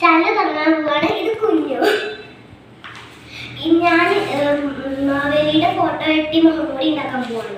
Channel തുടങ്ങാൻ പോവാണ് ഇത് കുഞ്ഞു. ഞാൻ മാവേലിയുടെ ഫോട്ടോ വെട്ടി മുഖംമൂടി ഉണ്ടാക്കാൻ പോവാണ്.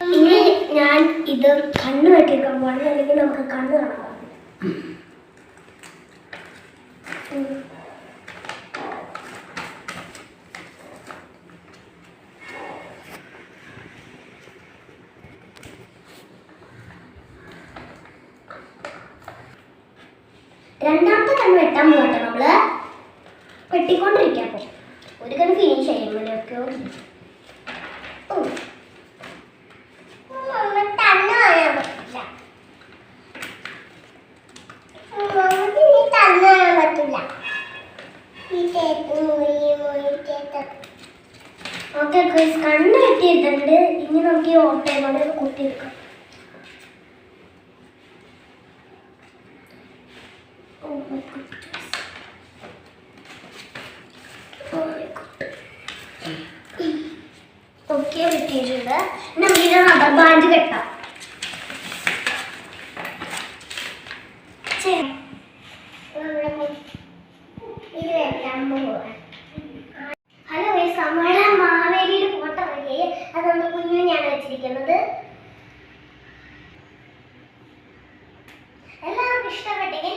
ഇനി ഞാൻ ഇത് കണ്ണ് വെട്ടിക്കാൻ പോകണം അല്ലെങ്കിൽ നമുക്ക് കണ്ണ് കാണാം രണ്ടാമത്തെ കണ്ണ് വെട്ടാൻ പോകട്ടെ നമ്മൾ. വെട്ടിക്കൊണ്ടിരിക്കാം. അപ്പൊ ഒരു കണ് ഫിനിഷ് ചെയ്യുമ്പോഴേക്കോ ഓക്കെ കണ്ണ് വെട്ടിയിട്ടുണ്ട് ഇനി നമുക്ക് ഈ ഓട്ടയോടെ ഒന്ന് കുത്തിയെടുക്കാം Oh my goodness. ഒക്കെ വെട്ടിയിട്ടുണ്ട്. നമുക്ക് റബ്ബർ ബാൻഡ് കെട്ടാം. ഇത് വെട്ടാൻ പോവാ. ഹലോ മാവേലിയുടെ ഫോട്ടോ റെഡിയായി അത് നമ്മൾ കുഞ്ഞുവിനെയാണ് വെച്ചിരിക്കുന്നത്. എല്ലാവർക്കും ഇഷ്ടപ്പെട്ടെങ്കിൽ